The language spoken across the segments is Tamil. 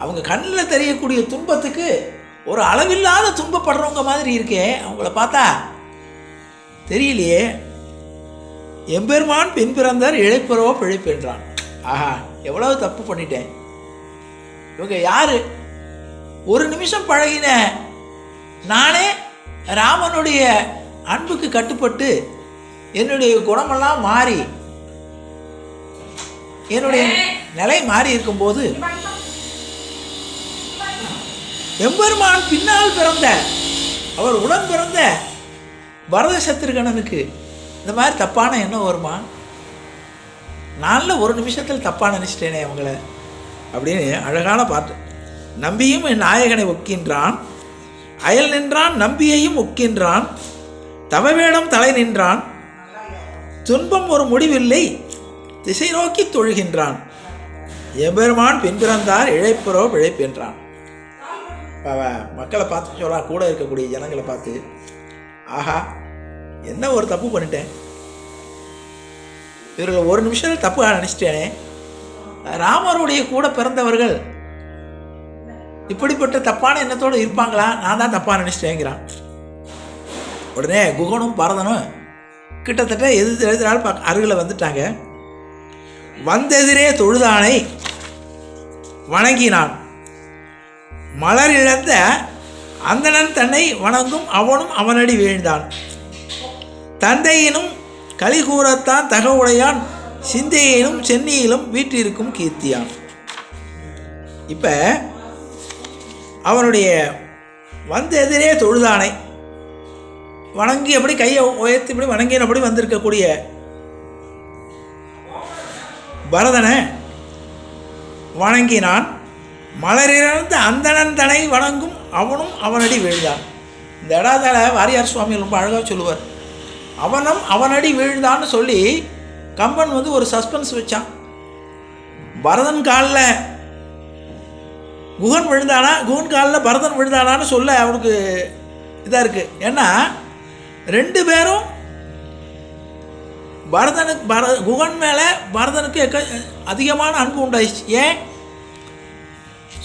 அவங்க கண்ணில் தெரியக்கூடிய துன்பத்துக்கு ஒரு அளவில்லாத துன்பப்படுறவங்க மாதிரி இருக்கே. அவங்கள பார்த்தா தெரியலையே. எம்பெருமான் பின் பிறந்தார் இழைப்பரவோ பிழைப்பென்றான் ஆஹா எவ்வளவு தப்பு பண்ணிட்டேன். இவங்க யாரு? ஒரு நிமிஷம் பழகின நானே ராமனுடைய அன்புக்கு கட்டுப்பட்டு என்னுடைய குணமெல்லாம் மாறி என்னுடைய நிலை மாறி இருக்கும்போது எம்பெருமான் பின்னால் பிறந்த அவர் உடன் பிறந்த பரத சத்திருகணனுக்கு இந்த மாதிரி தப்பான எண்ணம் வருமா? நானில் ஒரு நிமிஷத்தில் தப்பாக நினச்சிட்டேனே அவங்கள. அப்படின்னு அழகான பாட்டு. நம்பியும் என் நாயகனை ஒக்கின்றான் அயல் நின்றான் நம்பியையும் ஒக்கின்றான் தவவேடம் தலை நின்றான் துன்பம் ஒரு முடிவில்லை திசை நோக்கி தொழுகின்றான். எம்பெருமான் பின் பிறந்தார் இழைப்பரோ பிழைப்பென்றான் மக்களை பார்த்து சொல்றா கூட இருக்கக்கூடிய ஜனங்களை பார்த்து ஆஹா என்ன ஒரு தப்பு பண்ணிட்டேன்? இவர்கள் ஒரு நிமிஷத்தில் தப்பு நினச்சிட்டேனே. ராமருடைய கூட பிறந்தவர்கள் இப்படிப்பட்ட தப்பான எண்ணத்தோடு இருப்பாங்களா? நான் தான் தப்பாக நினச்சிட்டேங்கிறான். உடனே குகனும் பரதனும் கிட்டத்தட்ட எது எழுதினாலும் பார்க்க அருகில் வந்துட்டாங்க. வந்தெதிரே தொழுதானை வணங்கினான். மலர் இழந்த அந்தணன் தன்னை வணங்கும் அவனும் அவனடி வீழ்ந்தான். தந்தையினும் களி கூறத்தான் தகவுடையான் சிந்தையினும் சென்னியிலும் வீற்றிருக்கும் கீர்த்தியான். இப்போ அவனுடைய வந்த எதிரே தொழுதானை வணங்கியபடி கையை உயர்த்தி இப்படி வணங்கினபடி வந்திருக்கக்கூடிய பரதனை வணங்கினான். மலரிழந்த அந்தணன் தனை வணங்கும் அவனும் அவனடி வீழ்ந்தான். இந்த இடாதால வாரியார் சுவாமி ரொம்ப அழகாக சொல்லுவார். அவனும் அவனடி வீழ்ந்தான்னு சொல்லி கம்பன் வந்து ஒரு சஸ்பென்ஸ் வச்சான். பரதன் காலில் குகன் விழுந்தானா? குகன் காலில் பரதன் விழுந்தானான்னு சொல்ல அவனுக்கு இதாக இருக்குது ஏன்னா ரெண்டு பேரும் பரதனுக்கு பர குகன் மேலே பரதனுக்கு எக்க அதிகமான அன்பு உண்டாயிடுச்சு. ஏன்?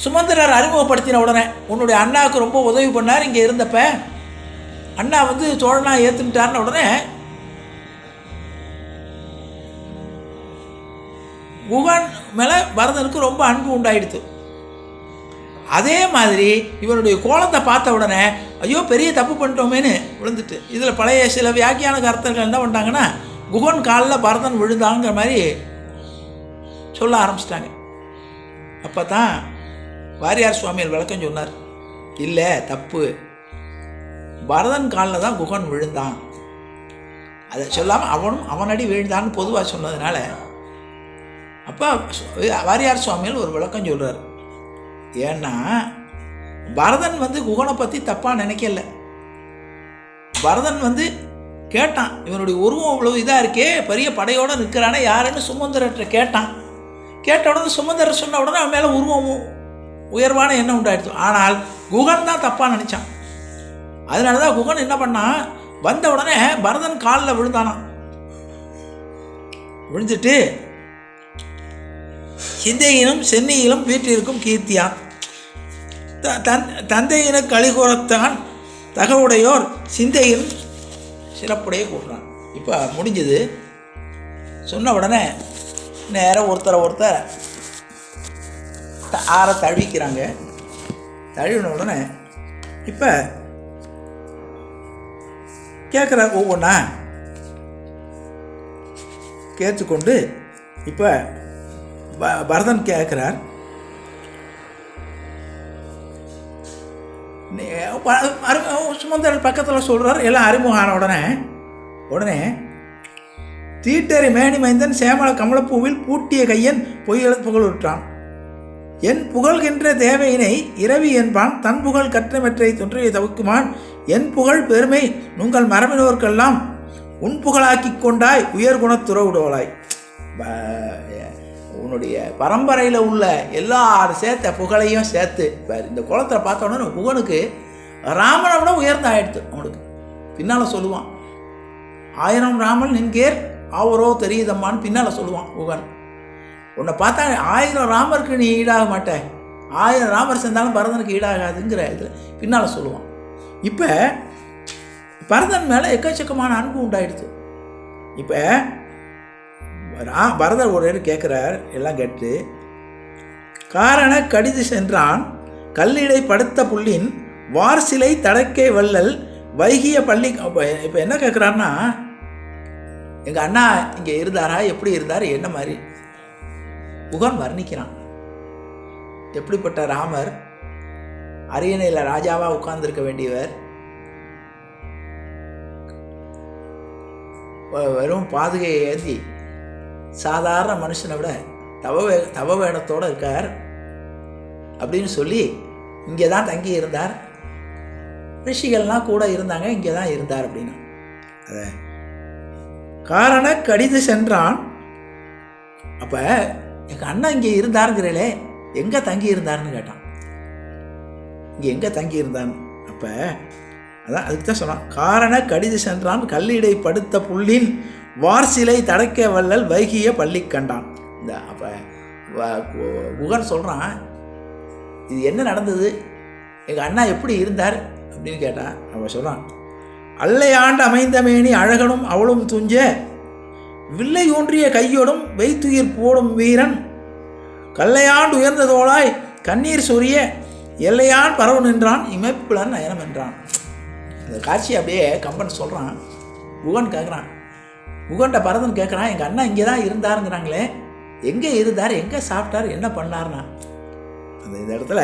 சுமந்திரர் அறிமுகப்படுத்தின உடனே உன்னுடைய அண்ணாவுக்கு ரொம்ப உதவி பண்ணார் இங்கே இருந்தப்ப. அண்ணா வந்து சோழனாக ஏற்றுக்கிட்டாருன உடனே குகன் மேலே பரதனுக்கு ரொம்ப அன்பு உண்டாயிடுத்து. அதே மாதிரி இவனுடைய கோலத்தை பார்த்த உடனே ஐயோ பெரிய தப்பு பண்ணிட்டோமேன்னு விழுந்துட்டு. இதில் பழைய சில வியாக்கியான கருத்தர்கள் என்ன பண்ணிட்டாங்கன்னா குகன் காலில் பரதன் விழுந்தாங்கிற மாதிரி சொல்ல ஆரம்பிச்சிட்டாங்க. அப்போ தான் வாரியார் சுவாமிகள் விளக்கம் சொன்னார் இல்லை தப்பு. பரதன் காலில் தான் குகன் விழுந்தான். அதை சொல்லாமல் அவனும் அவனடி விழுந்தான்னு பொதுவாக சொன்னதுனால. அப்போ வாரியார் சுவாமிகள் ஒரு விளக்கம் சொல்கிறார் ஏன்னா பரதன் வந்து குகனை பற்றி தப்பாக நினைக்கல. பரதன் வந்து கேட்டான் இவனுடைய உருவம் இவ்வளோ இதாக இருக்கே பெரிய படையோடு நிற்கிறானே யாருன்னு சுமந்திரர்கிட்ட கேட்டான். கேட்ட உடனே சுமந்திரர் சொன்ன உடனே அவன் மேலே உருவமும் உயர்வான எண்ணம் உண்டாயிடுச்சு. ஆனால் குகன் தான் தப்பாக நினச்சான். அதனால தான் குகன் என்ன பண்ணான் வந்த உடனே பரதன் காலில் விழுந்தானான் விழுந்துட்டு சிந்தையிலும் சென்னையிலும் வீட்டிற்கும் கீர்த்தியான் த- தன் தந்தையின கழிகூறத்தான் தகவுடையோர் சிந்தையில் சிறப்புடைய கூடுறான் இப்போ முடிஞ்சது. சொன்ன உடனே நேரம் ஒருத்தரை ஒருத்தர் ஆற தழுவிக்கிறாங்க. தழுவின உடனே இப்போ கேட்குற ஒவ்வொன்றா கேட்டுக்கொண்டு இப்போ ப பரதன் கேட்குறார் சுமந்தர் பக்கத்தில் சொல்கிறார் எல்லாம் அறிமுகம் ஆன உடனே உடனே தீட்டறி மேனி மைந்தன் சேமல கமலப்பூவில் பூட்டிய கையன் பொய்யல புகழ் விட்டான் என் புகழ்கின்ற தேவையினை இரவி என்பான் தன் புகழ் கற்றமெற்றை தொன்றியை தவிக்குமான். என் புகழ் பெருமை உங்கள் மரபினோர்க்கெல்லாம் உன் புகழாக்கி கொண்டாய் உயர் குணத்துறவுடோளாய் ப- உன்னுடைய பரம்பரையில் உள்ள எல்லா சேர்த்த புகழையும் சேர்த்து இந்த குளத்தில் பார்த்த உடனே புகனுக்கு ராமனை விட உயர்ந்த ஆயிடுத்து அவனுக்கு. பின்னால் சொல்லுவான் ஆயிரம் ராமன் நின்கேர் ஆவரோ தெரியுதம்மான்னு பின்னால் சொல்லுவான் புகன். உன்னை பார்த்தா ஆயிரம் ராமருக்கு நீ ஈடாக மாட்டேன் ஆயிரம் ராமர் சேர்ந்தாலும் பரதனுக்கு ஈடாகாதுங்கிற இதில் பின்னால் சொல்லுவான். இப்போ பரதன் மேலே எக்கச்சக்கமான அன்பு உண்டாயிடுது. இப்போ ரா பரதர் ஒரு இடம் கேட்குறார் எல்லாம் கேட்டு. காரண கடிது சென்றான் கல்லிடை படுத்த புள்ளின் வார்சிலை தடக்கே வள்ளல் வைகிய பள்ளி இப்போ என்ன கேட்குறான்னா எங்கள் அண்ணா இங்கே இருந்தாரா? எப்படி இருந்தார்? என்ன மாதிரி? புகன் வர்ணிக்கிறான். எப்படிப்பட்ட ராமர் அரியணையில் ராஜாவாக உட்கார்ந்துருக்க வேண்டியவர்? வெறும் பாதுகையை ஏந்தி சாதாரண மனுஷனை விட தவவே தவ வேடத்தோடு இருக்கார். அப்படின்னு சொல்லி இங்கே தான் தங்கி இருந்தார். ரிஷிகள்லாம் கூட இருந்தாங்க இங்கே தான் இருந்தார் அப்படின்னு. அதை காரண கடிது சென்றான். அப்போ எங்கள் அண்ணன் இங்கே இருந்தாருங்கிறலே எங்கே தங்கி இருந்தாருன்னு கேட்டான். இங்கே எங்கே தங்கி இருந்தான்? அப்போ அதான் அதுக்கு தான் சொன்னான் காரண கடிது சென்றான் கல்லீடை படுத்த புள்ளின் வார்சிலை தடக்க வள்ளல் வைகிய பள்ளி கண்டான். இந்த அப்போ குகன் சொல்கிறான் இது என்ன நடந்தது? எங்கள் அண்ணா எப்படி இருந்தார்? அப்படின்னு கேட்டான். அவன் சொல்கிறான் அல்லையாண்டு அமைந்தமேனி அழகனும் அவளும் துஞ்ச வில்லை ஊன்றிய கையோடும் வைத்துயிர் போடும் வீரன். கல்லையாண்டு உயர்ந்ததோடாய் கண்ணீர் சொரிய எல்லையான் பரவு நின்றான் இமைப்புலன் நயனம் என்றான். இந்த காட்சி அப்படியே கம்பன் சொல்கிறான் உகன் கேட்குறான் குகன்ட்ட பரதன் கேட்குறான் எங்கள் அண்ணா இங்கே தான் இருந்தாருங்கிறாங்களே. எங்கே இருந்தார் எங்கே சாப்பிட்டார் என்ன பண்ணார்னா? அந்த இந்த இடத்துல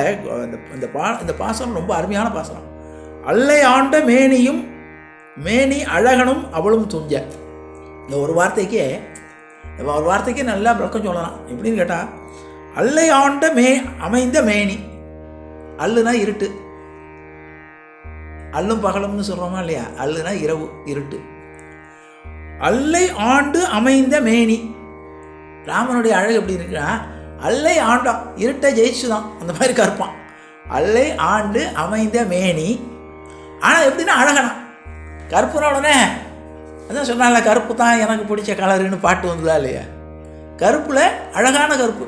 இந்த இந்த பா இந்த பாசனம் ரொம்ப அருமையான பாசனம். அல்லை ஆண்ட மேனியும் மேனி அழகனும் அவளும் துஞ்ச. இந்த ஒரு வார்த்தைக்கே ஒரு வார்த்தைக்கே நல்லா விளக்கம் சொல்லலாம். எப்படின்னு கேட்டால் அல்லை ஆண்ட மே அமைந்த மேனி அல்லுனா இருட்டு. அல்லும் பகலும்னு சொல்கிறோமா இல்லையா? அல்லுனா இரவு இருட்டு. அல்லை ஆண்டு அமைந்த மேனி. ராமனுடைய அழகு எப்படி இருக்குன்னா அல்லை ஆண்டான் இருட்டை ஜெயிச்சுதான். அந்த மாதிரி கற்பான் அல்லை ஆண்டு அமைந்த மேனி. ஆனால் எப்படின்னா அழகனா. கருப்புன உடனே அதான் சொன்னால கருப்பு தான் எனக்கு பிடிச்ச கலருன்னு பாட்டு வந்ததா இல்லையா? கருப்பில் அழகான கருப்பு.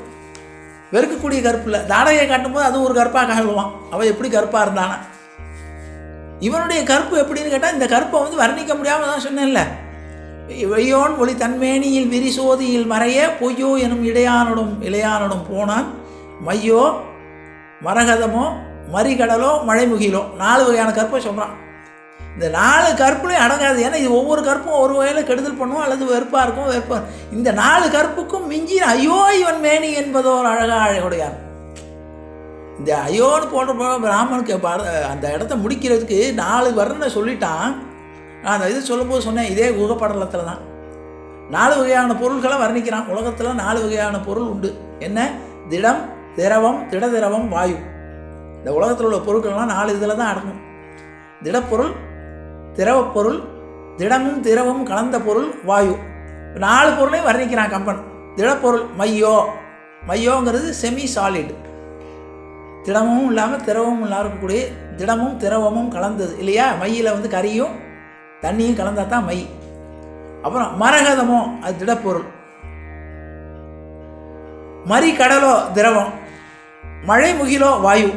வெறுக்கக்கூடிய கருப்பில். தாடகையை காட்டும்போது அது ஒரு கருப்பாக காட்டுவான். அவள் எப்படி கருப்பாக இருந்தானா? இவனுடைய கருப்பு எப்படின்னு கேட்டால் இந்த கருப்பை வந்து வர்ணிக்க முடியாமல் தான் சொன்னேன்ல. வெய்யோன் ஒளி தன்மேனியில் விரிசோதியில் மறைய பொய்யோ எனும் இடையானடும் இளையானடும் போனான். மையோ மரகதமோ மறிகடலோ மழைமுகிலோ. நாலு வகையான கற்பை சொல்கிறான் இந்த நாலு கற்புலையும் அடங்காது. ஏன்னா இது ஒவ்வொரு கற்பும் ஒரு வகையில் கெடுதல் பண்ணுவோம் அல்லது வெறுப்பாக இருக்கும் வெறுப்பா இந்த நாலு கற்புக்கும் மிஞ்சி ஐயோ இவன் மேனி என்பதோ ஒரு அழகாக அழகுடையான் இந்த ஐயோன்னு போன்ற பிராமனுக்கு அந்த இடத்த முடிக்கிறதுக்கு நாலு வர்ணனை சொல்லிட்டான். நான் அந்த இது சொல்லும்போது சொன்னேன் இதே குகப்படலத்தில் தான். நாலு வகையான பொருள்களை வர்ணிக்கிறான். உலகத்தில் நாலு வகையான பொருள் உண்டு. என்ன? திடம் திரவம் திட திரவம் வாயு. இந்த உலகத்தில் உள்ள பொருட்கள்லாம் நாலு இதில் தான் அடங்கும். திடப்பொருள் திரவப்பொருள் திடமும் திரவமும் கலந்த பொருள் வாயு. நாலு பொருளையும் வர்ணிக்கிறான் கம்பன். திடப்பொருள் மையோ. மையோங்கிறது செமி சாலிட் திடமும் இல்லாமல் திரவமும் இல்லாமல் இருக்கக்கூடிய திடமும் திரவமும் கலந்தது இல்லையா? மையில் வந்து கரியும் தண்ணியும் கலந்தால் தான் மை. அப்புறம் மரகதமோ அது திடப்பொருள் மறிக்கடலோ திரவம். மழை முகிலோ வாயு.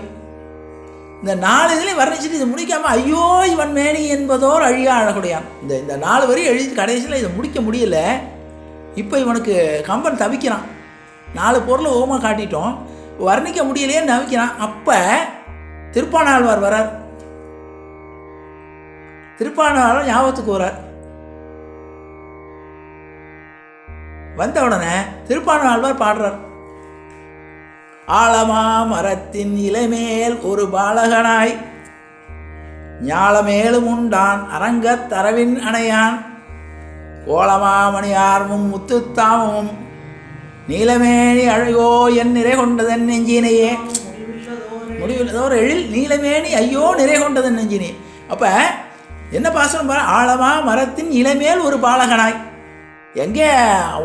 இந்த நாலு இதுலையும் வர்ணிச்சுட்டு இது முடிக்காம ஐயோ இவன் மேனி என்பதோர் அழியா அழகுடையான். இந்த இந்த நாலு வரி எழுதி கடைசியில் இதை முடிக்க முடியல. இப்போ இவனுக்கு கம்பன் தவிக்கிறான். நாலு பொருளை ஓமா காட்டிட்டோம். வர்ணிக்க முடியலையேன்னு தவிக்கிறான். அப்போ திருப்பானாழ்வார் வரார் திருப்பானாழ்வார் ஞாபகத்துக்கு வரார் வந்த உடனே திருப்பானாழ்வார் பாடுறார். ஆலமா மரத்தின் இலைமேல் ஒரு பாலகனாய். ஞாலமேலும் உண்டான் அரங்கத் தரவின் அணையான். கோலமாமணியார்மும் முத்துத்தாமமும் நீலமேனி அழகோ என் நிறை கொண்டதன் நெஞ்சினையே. முடிவில் எழில் நீலமேனி ஐயோ நிறை கொண்டதன் நெஞ்சினே அப்போ என்ன பாசனம் பாரு? ஆழமா மரத்தின் இளமேல் ஒரு பாலகனாய். எங்கே?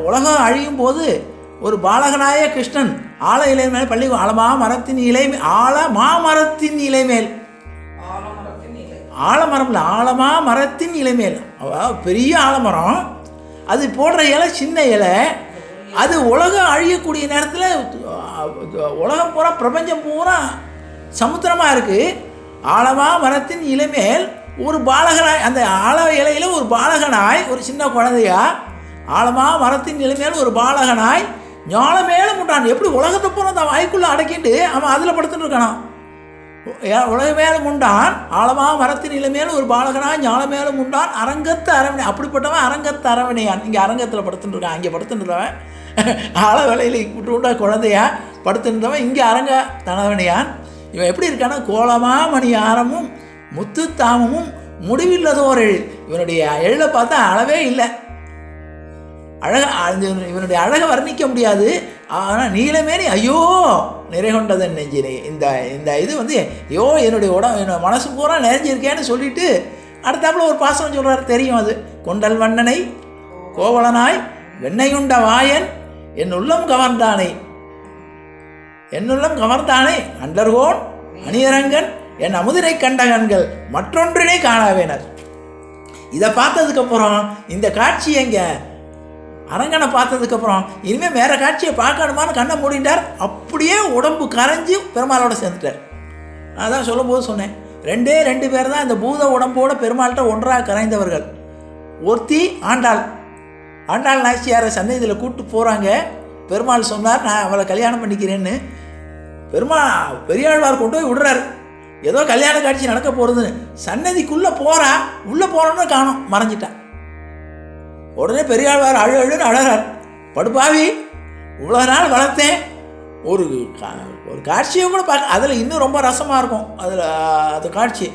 உலகம் அழியும் போது ஒரு பாலகனாய கிருஷ்ணன் ஆழ இலைமேல் பள்ளி ஆழமா மரத்தின் இலை ஆழ மாமரத்தின் இலைமேல் இல்லை ஆழமா மரத்தின் இலைமேல் பெரிய ஆலமரம். அது போடுற இலை சின்ன இலை. அது உலகம் அழியக்கூடிய நேரத்தில் உலகம் பூரா பிரபஞ்சம் பூரா சமுத்திரமாக இருக்குது ஆழமா மரத்தின் இலைமேல் ஒரு பாலகனாய் அந்த ஆழ இலையில ஒரு பாலகனாய் ஒரு சின்ன குழந்தையா ஆழமா மரத்தின் இலைமேல் ஒரு பாலகனாய் ஞான முண்டான் முட்டான் எப்படி உலகத்தை போன அந்த வாய்க்குள்ளே அடக்கிட்டு அவன் அதில் படுத்துட்டு இருக்கானான் ஏ- உலக மேலும் உண்டான் மரத்தின் இளமேல் ஒரு பாலகனாய் ஞான மேலும் உண்டான். அரங்கத்து அரவணை அப்படிப்பட்டவன் அரங்கத்து அரவணையான். இங்கே அரங்கத்தில் படுத்துட்டு இருக்கான். இங்கே படுத்துருந்தவன் ஆழ வேலையில் விட்டு உண்டா குழந்தையா படுத்துருந்தவன் இங்கே அரங்க தனவனையான் இவன் எப்படி இருக்கான்னா கோலமா மணி ஆரமும் முத்து தாமமும் முடிவில்லதோர் எழில் இவனுடைய எழில பார்த்தா அளவே இல்லை. அழக இவனுடைய அழகை வர்ணிக்க முடியாது. ஆனால் நீளமேனி ஐயோ நிறை கொண்டதன் நெஞ்சினே இந்த இந்த இது வந்து ஐயோ என்னுடைய உடம்பு என்னோட மனசு பூரா நிறைஞ்சிருக்கேன்னு சொல்லிட்டு அடுத்தாப்புல ஒரு பாசனம் சொல்கிறார் தெரியும் அது. கொண்டல் வண்ணனை கோவலனாய் வெண்ணையுண்ட வாயன் என் உள்ளம் கவர்ந்தானே. என்னுள்ளம் கவர்ந்தானே அண்டர்கோன் அணியரங்கன் என் அமுதினை கண்ட கண்கள் மற்றொன்றினை காணாவேனர். இதை பார்த்ததுக்கப்புறம் இந்த காட்சி எங்கே? அரங்கனை பார்த்ததுக்கப்புறம் இனிமேல் வேறு காட்சியை பார்க்கணுமான்னு கண்ணை மூடிட்டார். அப்படியே உடம்பு கரைஞ்சி பெருமாளோட சேர்ந்துட்டார். நான் தான் சொல்லும்போது சொன்னேன் ரெண்டே ரெண்டு பேர் தான் இந்த பூத உடம்போட பெருமாள்கிட்ட ஒன்றாக கரைந்தவர்கள். ஒருத்தி ஆண்டாள். ஆண்டாள் நாச்சியாரை சன்னதியில் கூப்பிட்டு போகிறாங்க பெருமாள் சொன்னார் நான் அவளை கல்யாணம் பண்ணிக்கிறேன்னு. பெருமாள் பெரியாழ்வார் கொண்டு போய் விடுறாரு. ஏதோ கல்யாண காட்சி நடக்க போகிறதுன்னு சன்னதிக்குள்ளே போகிறா உள்ளே போகிறோன்னு காணும் மறைஞ்சிட்டான் உடனே பெரியாழ்வார் அழு அழுன்னு அழறார். படுப்பாவி இவ்வளோ நாள் வளர்த்தேன். ஒரு கா- ஒரு காட்சியை கூட பார்க்க அதில் இன்னும் ரொம்ப ரசமாக இருக்கும். அதில் அது காட்சி.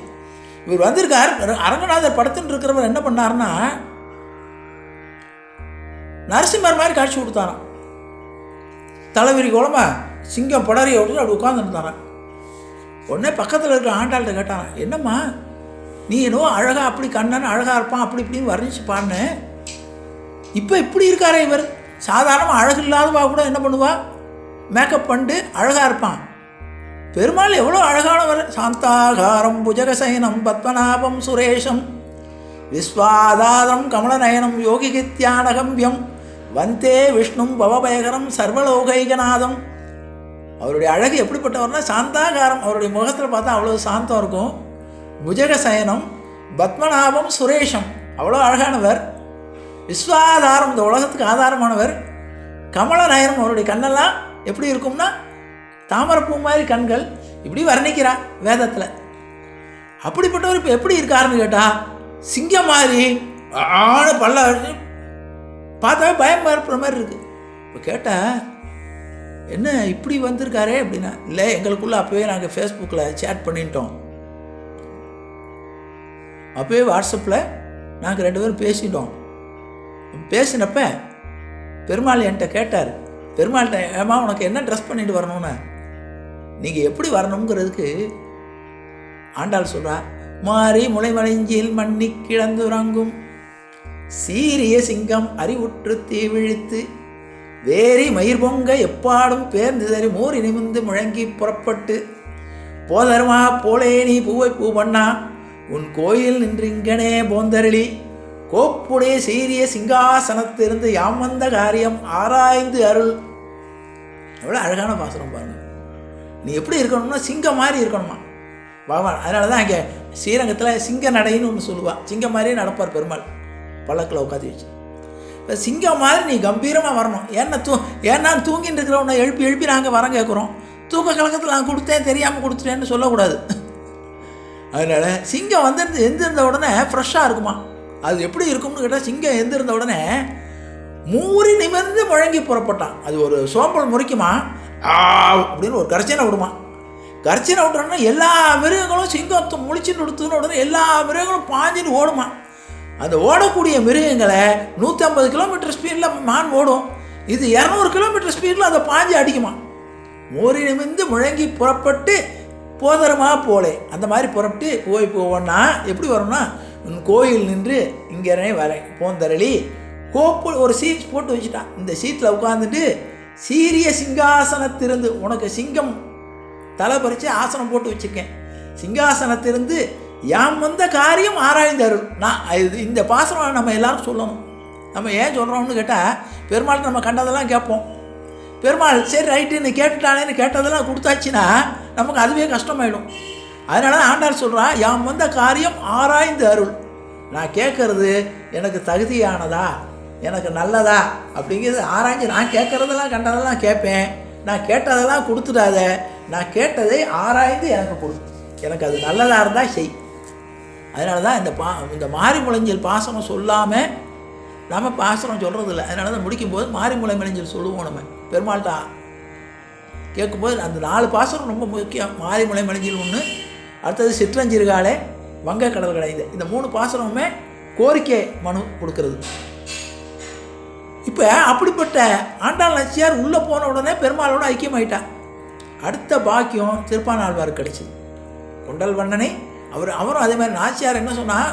இவர் வந்திருக்கார். அரங்கநாதர் படத்துன்னு இருக்கிறவர் என்ன பண்ணாருன்னா நரசிம்மர் மாதிரி காட்சி கொடுத்தாராம். தலைவிரி குழம்ப சிங்கம் படரி விட்டு அப்படி உட்காந்துருந்தாரான் உடனே பக்கத்தில் இருக்கிற ஆண்டாள்கிட்ட கேட்டாரான் என்னம்மா நீ என்னவோ அழகாக அப்படி கண்ணன் அழகாக இருப்பான் அப்படி இப்படின்னு வர்ணிச்சு பாடின இப்போ இப்படி இருக்காரே இவர்? சாதாரணமாக அழகு இல்லாதவா கூட என்ன பண்ணுவா? மேக்கப் பண்ணிட்டு அழகாக இருப்பான். பெருமாள் எவ்வளோ அழகானவர்? சாந்தாகாரம் புஜகசயனம் பத்மநாபம் சுரேஷம் விஸ்வாதாரம் கமலநயனம் யோகிகித்யானகம்பியம் வந்தே விஷ்ணும் பவபயகரம் சர்வலோகைகநாதம். அவருடைய அழகு எப்படிப்பட்டவர்னா சாந்தாகாரம் அவருடைய முகத்தில் பார்த்தா அவ்வளோ சாந்தம் இருக்கும். புஜகசயனம் பத்மநாபம் சுரேஷம் அவ்வளோ அழகானவர். விஸ்வாதாரம் இந்த உலகத்துக்கு ஆதாரமானவர் கமலநாயரம் அவருடைய கண்ணெல்லாம் எப்படி இருக்கும்னா தாமரப்பூ மாதிரி கண்கள் இப்படி வர்ணிக்கிறா வேதத்தில். அப்படிப்பட்டவர் இப்போ எப்படி இருக்காருன்னு கேட்டால் சிங்கம் மாதிரி ஆன பல்ல பார்த்தாவே பயமாக இருக்கிற மாதிரி இருக்குது இப்போ கேட்டால் என்ன இப்படி வந்திருக்காரே? அப்படின்னா இல்லை எங்களுக்குள்ளே அப்போவே நாங்கள் ஃபேஸ்புக்கில் சேட் பண்ணிட்டோம். அப்போவே வாட்ஸ்அப்பில் நாங்கள் ரெண்டு பேரும் பேசிட்டோம். பேசினப்ப பெருமாள் என்கிட்ட கேட்டார் பெருமாள்கிட்ட ஏமா உனக்கு என்ன ட்ரெஸ் பண்ணிட்டு வரணும்னு? நீங்கள் எப்படி வரணுங்கிறதுக்கு ஆண்டாள் சொல்கிறா மாறி முளைமலைஞ்சில் மண்ணி கிடந்துறங்கும். சீரிய சிங்கம் அறிவுற்று தீவிழித்து வேரி மயிர் பொங்க எப்பாடும் பேர்ந்துதறி மூறி நிமிந்து முழங்கி புறப்பட்டு போதருமா போலே நீ பூவை பூ பண்ணா உன் கோயில் நின்றிங்கனே போந்தரளி. கோப்புடைய சீரிய சிங்காசனத்திலிருந்து யாம் வந்த காரியம் ஆராய்ந்து அருள். எவ்வளோ அழகான பாசுரம் பாருங்க. நீ எப்படி இருக்கணும்னா சிங்கம் மாதிரி இருக்கணுமா? பகவான் அதனால தான் அங்கே ஸ்ரீரங்கத்தில் சிங்க நடைன்னு ஒன்று சொல்லுவாள் சிங்கம் மாதிரியே நடப்பார் பெருமாள். பல்லக்கில் உட்காந்து வச்சு. இப்போ சிங்கம் மாதிரி நீ கம்பீரமாக வரணும். ஏன்னா தூ ஏன்னா தூங்கிட்டு இருக்கிறவனை எழுப்பி எழுப்பி நாங்கள் வரம் கேட்குறோம் தூக்க கலக்கத்தில் நான் கொடுத்தேன் தெரியாமல் கொடுத்துட்டேன்னு சொல்லக்கூடாது. அதனால் சிங்கம் வந்து எந்திருந்த உடனே ஃப்ரெஷ்ஷாக இருக்குமா? அது எப்படி இருக்கும்னு கேட்டால் சிங்கம் எந்திருந்த உடனே மூறி நிமிர்ந்து முழங்கி புறப்பட்டான். அது ஒரு சோம்பல் முறிக்குமா? ஆ அப்படின்னு ஒரு கரைச்சனை விடுமா? கரைச்சனை விட்டுறோன்னா எல்லா மிருகங்களும் சிங்கத்தை முழிச்சு கொடுத்துன்னு உடனே எல்லா மிருகங்களும் பாஞ்சின்னு ஓடுமா? அந்த ஓடக்கூடிய மிருகங்களை நூற்றி ஐம்பது கிலோமீட்டர் ஸ்பீடில் மான் ஓடும். இது இரநூறு கிலோமீட்டர் ஸ்பீடில் அதை பாஞ்சு அடிக்குமா? மூறி நிமிர்ந்து முழங்கி புறப்பட்டு போதரமாக போலே. அந்த மாதிரி புறப்பட்டு போய் போவோன்னா எப்படி வரும்னா உன் கோயில் நின்று இங்கே வரேன் போந்தரளி கோப்பு ஒரு சீட் போட்டு வச்சுட்டான். இந்த சீட்டில் உட்காந்துட்டு சீரிய சிங்காசனத்திலிருந்து உனக்கு சிங்கம் தலை பறித்து ஆசனம் போட்டு வச்சுருக்கேன். சிங்காசனத்திலிருந்து யாம் வந்த காரியம் ஆராய்ந்தாரு நான் இது இந்த பாசனம் நம்ம எல்லாரும் சொல்லணும். நம்ம ஏன் சொல்கிறோம்னு கேட்டால் பெருமாள் நம்ம கண்டதெல்லாம் கேட்போம். பெருமாள் சரி ரைட்டுன்னு கேட்டுட்டானேன்னு கேட்டதெல்லாம் கொடுத்தாச்சுன்னா நமக்கு அதுவே கஷ்டமாயிடும். அதனால தான் ஆண்டாள் சொல்கிறான் யாம் வந்த காரியம் ஆராய்ந்து அருள். நான் கேட்கறது எனக்கு தகுதியானதா? எனக்கு நல்லதா? அப்படிங்கிறது ஆராய்ஞ்சு நான் கேட்குறதெல்லாம் கண்டதெல்லாம் கேட்பேன். நான் கேட்டதெல்லாம் கொடுத்துடாத. நான் கேட்டதை ஆராய்ந்து எனக்கு கொடு. எனக்கு அது நல்லதாக இருந்தால் செய். அதனால தான் இந்த பா இந்த மாரிமுளைஞ்சல் பாசனம் சொல்லாமல் நம்ம பாசனம் சொல்கிறது இல்லை அதனால தான் முடிக்கும்போது மாரிமுளை முளைஞ்சல் சொல்லுவோம் நம்ம. பெருமாள்கிட்ட கேட்கும்போது அந்த நாலு பாசனம் ரொம்ப முக்கியம். மாரிமுளை முளைஞ்சல் ஒன்று அடுத்தது சிற்றஞ்சிறுகாலே வங்க கடல் கடைந்த இந்த மூணு பாசனமுமே கோரிக்கை மனு கொடுக்கறது. இப்போ அப்படிப்பட்ட ஆண்டாள் நாச்சியார் உள்ளே போன உடனே பெருமாளோட ஐக்கியமாயிட்டார். அடுத்த பாக்கியம் திருப்பானாழ்வார் கிடைச்சிது. குண்டல் வண்ணனை அவர் அவரும் அதே மாதிரி நாச்சியார் என்ன சொன்னால்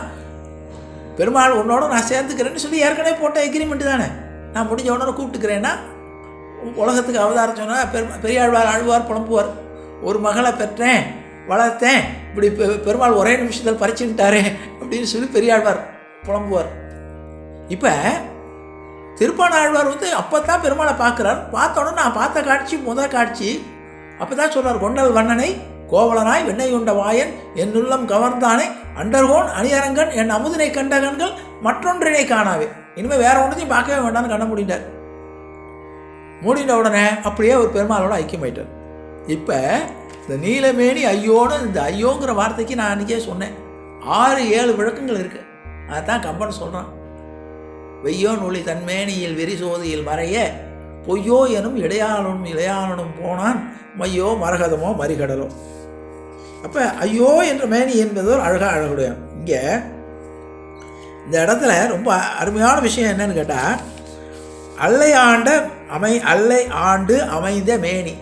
பெருமாள் உன்னோட நான் சேர்ந்துக்கிறேன்னு சொல்லி ஏற்கனவே போட்ட எக்ரிமெண்ட் தானே. நான் முடிஞ்ச உடனே கூப்பிட்டுக்கிறேன்னா உலகத்துக்கு அவதாரம் சொன்னால் பெருமா பெரியாழ்வார் ஆழ்வார் புலம்புவார். ஒரு மகளை பெற்றேன் வளர்த்தேன். இப்படி பெ- பெருமாள் ஒரே நிமிஷத்தில் பறிச்சுக்கிட்டாரே அப்படின்னு சொல்லி பெரியாழ்வார் புலம்புவார். இப்போ திருப்பாணாழ்வார் வந்து அப்போ தான் பெருமாளை பார்க்குறார். பார்த்த உடனே நான் பார்த்த காட்சி முதல் காட்சி அப்போ தான் சொல்கிறார் கொண்டல் வண்ணனை கோவலனாய் வெண்ணை உண்ட வாயன் என் உள்ளம் கவர்ந்தானே அண்டர்கோன் அணியரங்கன் என் அமுதினை கண்ட கண்கள் மற்றொன்றினை காணாவே. இனிமேல் வேற ஒன்றையும் பார்க்கவே வேண்டாம்னு கண்ண முடிந்தார் மூடின உடனே அப்படியே ஒரு பெருமாளோட ஐக்கியமாயிட்டார். இப்போ இந்த நீலமேனி ஐயோன்னு இந்த ஐயோங்கிற வார்த்தைக்கு நான் அன்றைக்கே சொன்னேன். ஆறு ஏழு விளக்கங்கள் இருக்குது அதான் கம்பன் சொல்கிறான் வெய்யோ நொழி தன்மேனியில் வெறிசோதியில் மறைய பொய்யோ எனும் இடையாளனும் இளையாளனும் போனான் மையோ மரகதமோ மறிகடலோ. அப்போ ஐயோ என்ற மேனி என்பது ஒரு அழகாக அழகுடைய. இங்கே இந்த இடத்துல ரொம்ப அருமையான விஷயம் என்னன்னு கேட்டால் அல்லை ஆண்ட அமை அல்லை ஆண்டு அமைந்த மேனி.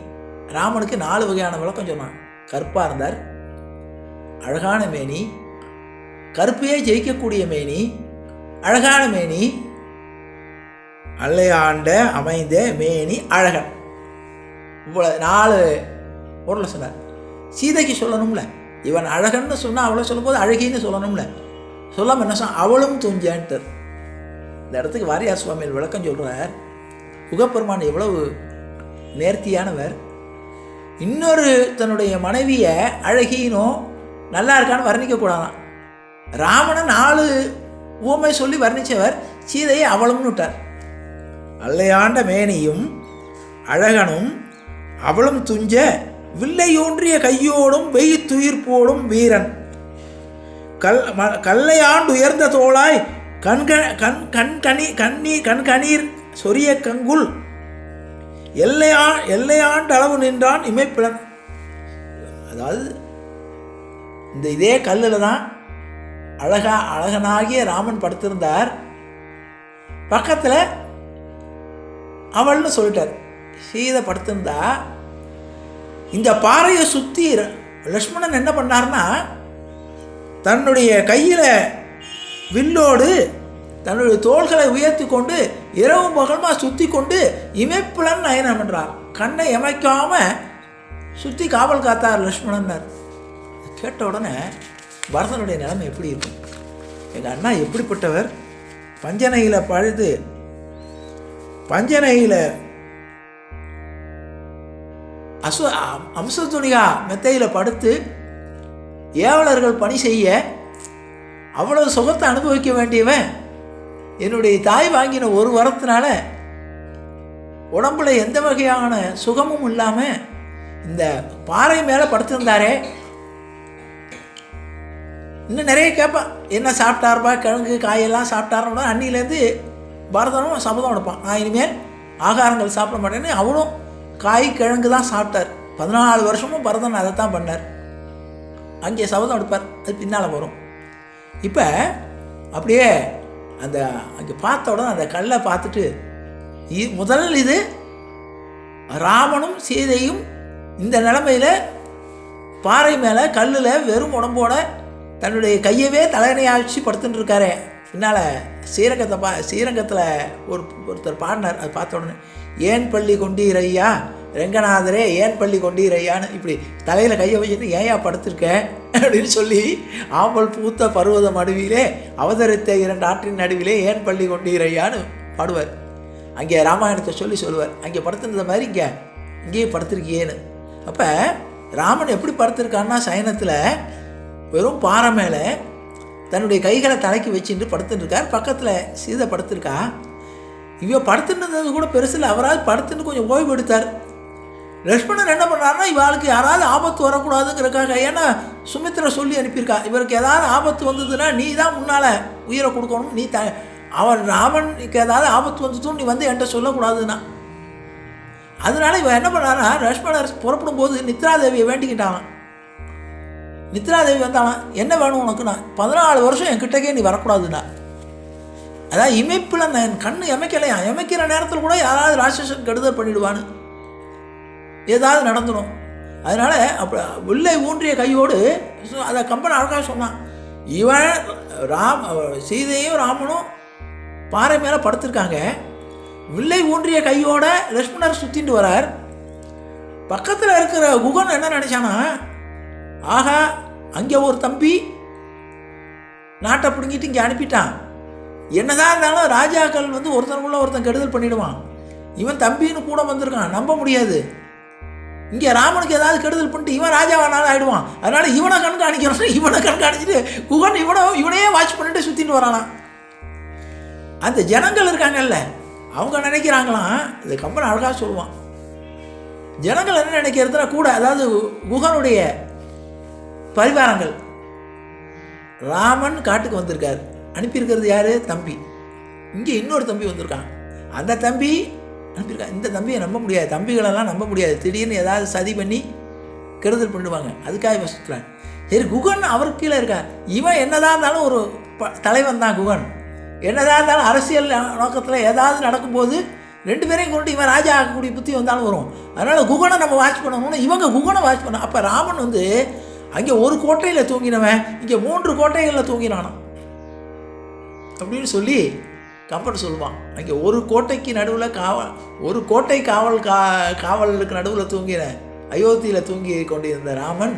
ராமனுக்கு நாலு வகையான விளக்கம் சொன்னான். கருப்பாக இருந்தார் அழகான மேனி கருப்பையே ஜெயிக்கக்கூடிய மேனி அழகான மேனி அல்லையாண்ட அமைந்த மேனி அழகன். இவ்வளோ நாலு பொருளை சொன்னார். சீதைக்கு சொல்லணும்ல இவன் அழகன்னு சொன்னால் அவளை சொல்லும்போது அழகின்னு சொல்லணும்ல. சொல்லாமல் என்ன சொன்ன அவளும் துஞ்சன்ட்டு. இந்த இடத்துக்கு வாரியார் சுவாமியில் விளக்கம் சொல்கிறார் குகப்பெருமான் எவ்வளவு நேர்த்தியானவர். இன்னொரு தன்னுடைய மனைவியை அழகினோ நல்லா இருக்கான்னு வர்ணிக்கக்கூடாதான் ராவணன் நாலு ஊமை சொல்லி வர்ணித்தவர் சீதையை அவளும்னு விட்டார். அல்லையாண்ட மேனியும் அழகனும் அவளும் துஞ்ச வில்லையூன்றிய கையோடும் வெய்துயிர்ப்போடும் வீரன். கல் ம கல்லையாண்டு உயர்ந்த தோளாய் கண்க கண் கண்கணி கண்ணீர் கண்கணீர் சொரிய கங்குல் எல்லையா எல்லையாண்டு அளவு நின்றான் இமைப்பிலன் அதாவது இந்த இதே கல்லில் தான் அழகா அழகனாகிய ராமன் படுத்திருந்தார். பக்கத்தில் அவள்னு சொல்லிட்டார். சீதை படுத்திருந்தா இந்த பாறையை சுற்றி லக்ஷ்மணன் என்ன பண்ணார்னா தன்னுடைய கையில் வில்லோடு தன்னுடைய தோள்களை உயர்த்தி கொண்டு இரவு பகலுமா சுற்றி கொண்டு இமைப்புலன் நயனம் என்றார். கண்ணை இமைக்காம சுற்றி காவல் காத்தார் லக்ஷ்மணன்னார் கேட்ட உடனே பரதனுடைய நிலைமை எப்படி இருக்கும்? எங்கள் அண்ணா எப்படிப்பட்டவர்? பஞ்சனையில் பழுது பஞ்சனையில் அசு அம்சத்துணியா மெத்தையில் படுத்து ஏவலர்கள் பணி செய்ய அவ்வளவு சுகத்தை அனுபவிக்க வேண்டியவன் என்னுடைய தாய் வாங்கின ஒரு வரத்தினால உடம்புல எந்த வகையான சுகமும் இல்லாமல் இந்த பாறை மேலே படுத்திருந்தாரே. இன்னும் நிறைய கேட்பான் என்ன சாப்பிட்டாருப்பா கிழங்கு காயெல்லாம் சாப்பிட்டாருன்னா அன்னிலேருந்து பரதனும் சபதம் எடுப்பான். நான் இனிமேல் ஆகாரங்கள் சாப்பிட மாட்டேன்னு அவனும் காய் கிழங்கு தான் சாப்பிட்டார். பதினாலு வருஷமும் பரதன் அதை தான் பண்ணார். அங்கே சபதம் எடுப்பார். அது பின்னால் வரும். இப்போ அப்படியே அந்த அங்கே பார்த்த உடனே அந்த கல்லை பார்த்துட்டு இ- முதல் இது ராமனும் சீதையும் இந்த நிலமையில் பாறை மேலே கல்லில் வெறும் உடம்போட தன்னுடைய கையவே தலையணையாக படுத்துட்டு இருக்காரு பின்னால் ஸ்ரீரங்கத்தை பா ஸ்ரீரங்கத்தில் ஒரு ஒருத்தர் பாடினார் அது பார்த்த உடனே ஏன் பள்ளி கொண்டீரையா ரெங்கநாதரே ஏன் பள்ளி கொண்டீரையான்னு இப்படி தலையில் கையை வச்சுட்டு ஏயா படுத்திருக்க? அப்படின்னு சொல்லி ஆம்பல் பூத்த பருவத மடுவிலே அவதரித்த இரண்டு ஆற்றின் நடுவிலே ஏன் பள்ளி கொண்டீரையான்னு பாடுவார். அங்கே ராமாயணத்தை சொல்லி சொல்லுவார். அங்கே படுத்திருந்த மாதிரி இங்கே இங்கேயே படுத்திருக்கியேன்னு. அப்போ ராமன் எப்படி படுத்திருக்கான்னா சயனத்தில் வெறும் பாறை மேலே தன்னுடைய கைகளை தலைக்கு வச்சுட்டு படுத்துட்டுருக்கார் பக்கத்தில் சீதை படுத்திருக்கா. இவ படுத்துன்னு இருந்தது கூட பெருசில் அவராது படுத்துன்னு கொஞ்சம் ஓய்வு எடுத்தார். லக்ஷ்மணன் என்ன பண்ணுறாருன்னா இவாளுக்கு யாராவது ஆபத்து வரக்கூடாதுங்கிறக்காக ஏன்னா சுமித்ரா சொல்லி அனுப்பியிருக்கா இவருக்கு ஏதாவது ஆபத்து வந்ததுன்னா நீ தான் முன்னால் உயிரை கொடுக்கணும் நீ த அவன் ராமனுக்கு ஏதாவது ஆபத்து வந்ததும் நீ வந்து என்கிட்ட சொல்லக்கூடாதுன்னா. அதனால இவன் என்ன பண்ணாரா லக்ஷ்மணர் புறப்படும் போது நித்ராதேவியை வேண்டிக்கிட்டான். நித்ராதேவி வந்தாலாம் என்ன வேணும் உனக்குண்ணா பதினாலு வருஷம் என்கிட்டக்கே நீ வரக்கூடாதுண்ணா அதான் இமைப்பில் அந்த என் கண்ணு எமைக்கலையா எமைக்கிற நேரத்தில் கூட யாராவது ராட்சசன் கெடுதல் பண்ணிடுவான்னு. ஏதாவது நடந்துடும் அதனால் அப்போ வில்லை ஊன்றிய கையோடு அதை கம்பன் அழகாக சொன்னான். இவன் ராம் சீதையும் ராமனும் பாறை மேலே படுத்திருக்காங்க. வில்லை ஊன்றிய கையோட லக்ஷ்மணர் சுற்றிட்டு வரார். பக்கத்தில் இருக்கிற குகன் என்ன நினச்சானா ஆகா அங்கே ஒரு தம்பி நாட்டை பிடுங்கிட்டு இங்கே அனுப்பிட்டான். என்னதான் இருந்தாலும் ராஜாக்கள் வந்து ஒருத்தனுக்குள்ள ஒருத்தன் கெடுதல் பண்ணிடுவான். இவன் தம்பின்னு கூட வந்திருக்கான். நம்ப முடியாது. இங்கே ராமனுக்கு ஏதாவது கெடுதல் பண்ணிட்டு இவன் ராஜாவானாலும் ஆகிடுவான் அதனால் இவனை கண்காணிக்கிறோம் இவனை கண்காணிச்சுட்டு குகன் இவனை இவனையே வாட்ச் பண்ணிட்டு சுற்றிட்டு வரானாம். அந்த ஜனங்கள் இருக்காங்கல்ல அவங்க நினைக்கிறாங்களாம் இது கம்பன் அழகாக சொல்லுவான். ஜனங்கள் என்ன நினைக்கிறதுனா கூட அதாவது குகனுடைய பரிவாரங்கள். ராமன் காட்டுக்கு வந்திருக்கார். அனுப்பியிருக்கிறது யார்? தம்பி. இங்கே இன்னொரு தம்பி வந்திருக்கான். அந்த தம்பி அனுப்பியிருக்கான் இந்த தம்பியை நம்ப முடியாது. தம்பிகளெல்லாம் நம்ப முடியாது. திடீர்னு ஏதாவது சதி பண்ணி கெடுதல் பண்ணிடுவாங்க. அதுக்காக இவன் சரி குகன் அவருக்கு கீழே இருக்கா? இவன் என்னதான் இருந்தாலும் ஒரு ப- தலைவன் தான் குகன். என்னதான் இருந்தாலும் அரசியல் நோக்கத்தில் ஏதாவது நடக்கும்போது ரெண்டு பேரையும் கொண்டு இவன் ராஜா ஆகக்கூடிய புத்தி வந்தாலும் வரும். அதனால் குகனை நம்ம வாட்ச் பண்ணணும்னு இவங்க குகனை வாட்ச் பண்ண அப்போ ராமன் வந்து அங்கே ஒரு கோட்டையில் தூங்கினவன் இங்கே மூன்று கோட்டைகளில் தூங்கினானான் அப்படின்னு சொல்லி கப்பன் சொல்லுவான். அங்கே ஒரு கோட்டைக்கு நடுவில் காவல் ஒரு கோட்டை காவல் கா காவலுக்கு நடுவில் தூங்கின அயோத்தியில் தூங்கி கொண்டிருந்த ராமன்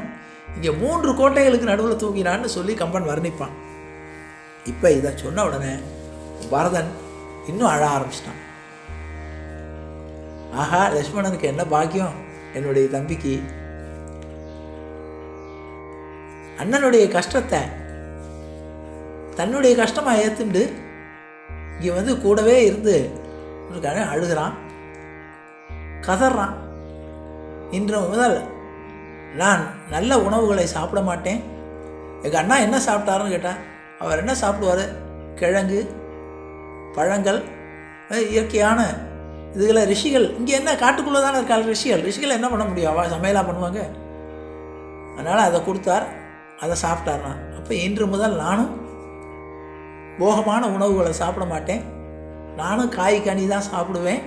இங்கே மூன்று கோட்டைகளுக்கு நடுவில் தூங்கினான்னு சொல்லி கம்பன் வர்ணிப்பான். இப்போ இதை சொன்ன உடனே பரதன் இன்னும் அழ ஆரம்பிச்சிட்டான். ஆஹா லக்ஷ்மணனுக்கு என்ன பாக்கியம்? என்னுடைய தம்பிக்கு. அண்ணனுடைய கஷ்டத்தை தன்னுடைய கஷ்டமாக ஏற்றுண்டு இங்கே வந்து கூடவே இருந்து இருக்கானே அழுகிறான். கதறான். இன்று முதல் நான் நல்ல உணவுகளை சாப்பிட மாட்டேன். எங்கள் அண்ணா என்ன சாப்பிட்டாருன்னு கேட்டால் அவர் என்ன சாப்பிடுவார்? கிழங்கு பழங்கள் இயற்கையான இதுகளை ரிஷிகள். இங்கே என்ன காட்டுக்குள்ளே தானே இருக்காள் ரிஷிகள். ரிஷிகள் என்ன பண்ண முடியும்? அவள் சமையலாக பண்ணுவாங்க. அதனால் அதை கொடுத்தார் அதை சாப்பிட்டார்னா. அப்போ இன்று முதல் நானும் போகமான உணவுகளை சாப்பிட மாட்டேன். நானும் காய் கனி தான் சாப்பிடுவேன்.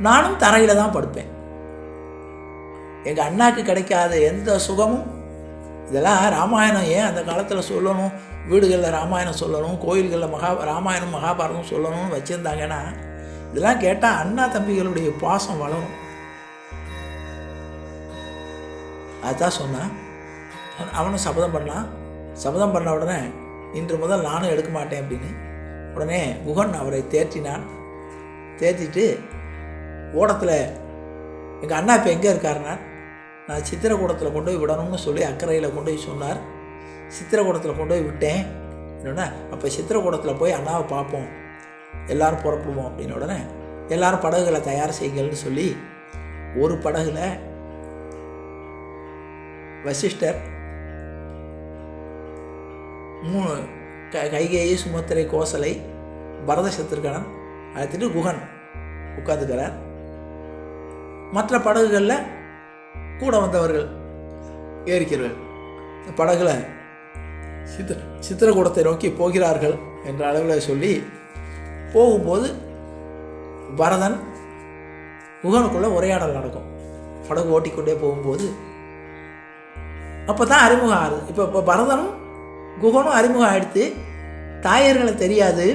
நானும் தரையில் தான் படுப்பேன். எங்கள் அண்ணாக்கு கிடைக்காத எந்த சுகமும் இதெல்லாம் ராமாயணம் ஏன் அந்த காலத்தில் சொல்லணும்? வீடுகளில் ராமாயணம் சொல்லணும் கோயில்களில் மகா ராமாயணம் மகாபாரதம் சொல்லணும்னு வச்சுருந்தாங்கன்னா இதெல்லாம் கேட்டால் அண்ணா தம்பிகளுடைய பாசம் வளரும். அதுதான் சொன்னான். அவனும் சபதம் பண்ணான். சபதம் பண்ண உடனே இன்று முதல் நானும் எடுக்க மாட்டேன் அப்படின்னு. உடனே குகன் அவரை தேற்றினான். தேற்றிட்டு ஓடத்தில் எங்கள் அண்ணா இப்போ எங்கே இருக்காருன்னா நான் சித்திரக்கூடத்தில் கொண்டு போய் விடணும்னு சொல்லி அக்கறையில் கொண்டு போய் சொன்னார். சித்திரக்கூடத்தில் கொண்டு போய் விட்டேன். என்னென்னா அப்போ சித்திரக்கூடத்தில் போய் அண்ணாவை பார்ப்போம். எல்லோரும் புறப்படுவோம் அப்படின்னு உடனே எல்லோரும் படகுகளை தயார் செய்யுங்கள்னு சொல்லி ஒரு படகுல வசிஷ்டர் மூணு க கைகேயி சுமத்திரை கோசலை பரத சத்திருக்கணன் அழைத்துட்டு குகன் உட்காந்துக்கிறார் மற்ற படகுகளில் கூட வந்தவர்கள் ஏறிக்கிறார்கள். இந்த படகுல சித்திர சித்திரக்கூடத்தை நோக்கி போகிறார்கள் என்ற அளவில் சொல்லி போகும்போது பரதன் குகனுக்குள்ளே உரையாடல் நடக்கும். படகு ஓட்டிக்கொண்டே போகும்போது அப்போ தான் அறிமுகம் ஆகுது. இப்போ இப்போ பரதனும் குகனும் அறிமுகம் ஆகிடுத்து தாயர்களை தெரியாது.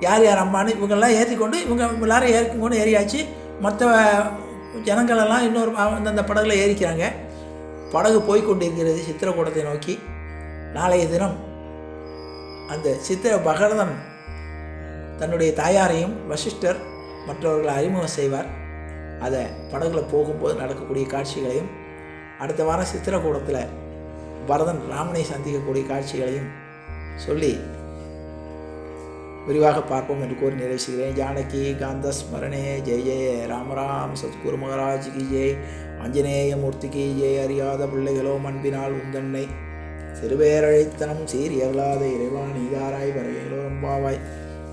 யார் யார் அம்மானு இவங்கெல்லாம் ஏற்றிக்கொண்டு இவங்க எல்லாரும் ஏறிக்கொண்டு ஏறியாச்சு. மற்ற ஜனங்களெல்லாம் இன்னொரு அந்தந்த படகுல ஏறிக்கிறாங்க. படகு போய் கொண்டிருக்கிறது சித்திரக்கூடத்தை நோக்கி. நாளைய தினம் அந்த சித்திர பகரதன் தன்னுடைய தாயாரையும் வசிஷ்டர் மற்றவர்களை அறிமுகம் செய்வார். அதை படகுல போகும்போது நடக்கக்கூடிய காட்சிகளையும் அடுத்த வாரம் சித்திரக்கூடத்தில் பரதன் ராமனை சந்திக்கக்கூடிய காட்சிகளையும் சொல்லி விரிவாக பார்ப்போம் என்று கூறி நிறைவு செய்கிறேன் ஜானகி காந்த ஸ்மரணே ஜெய ஜெய ராமராம் சத்குரு மகாராஜ் கி ஜெய் ஆஞ்சநேய மூர்த்திக்கு ஜெய் அறியாத பிள்ளைகளோ அன்பினால் உந்தன்னை சிறுபேரழைத்தனம் சீரியல்லாத இறைவா நீதாராய் வரையிலோ ரொம்பாவாய்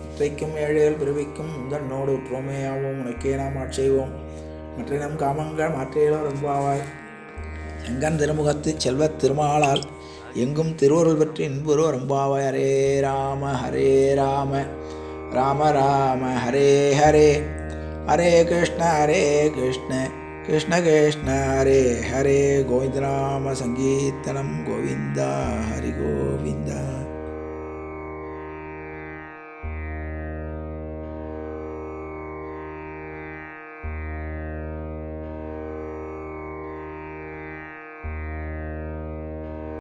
இற்றைக்கும் ஏழைகள் பிறவிக்கும் உந்தன்னோடு உற்றுமையாவோம் உனக்கே நாம் ஆட்செய்வோம் மற்ற நம் காமங்கள் மாற்றையிலோ ரொம்பாவாய் எங்கன் திருமுகத்து செல்வத் திருமாலால் எங்கும் திருவருள் பற்றி இன்புரு ரொம்பாவாய் ஹரே ராம ஹரே ராம ராம ராம ஹரே ஹரே. ஹரே கிருஷ்ண ஹரே கிருஷ்ண கிருஷ்ண கிருஷ்ண ஹரே ஹரே. கோவிந்தராம சங்கீர்த்தனம் கோவிந்தா ஹரி கோவிந்தா.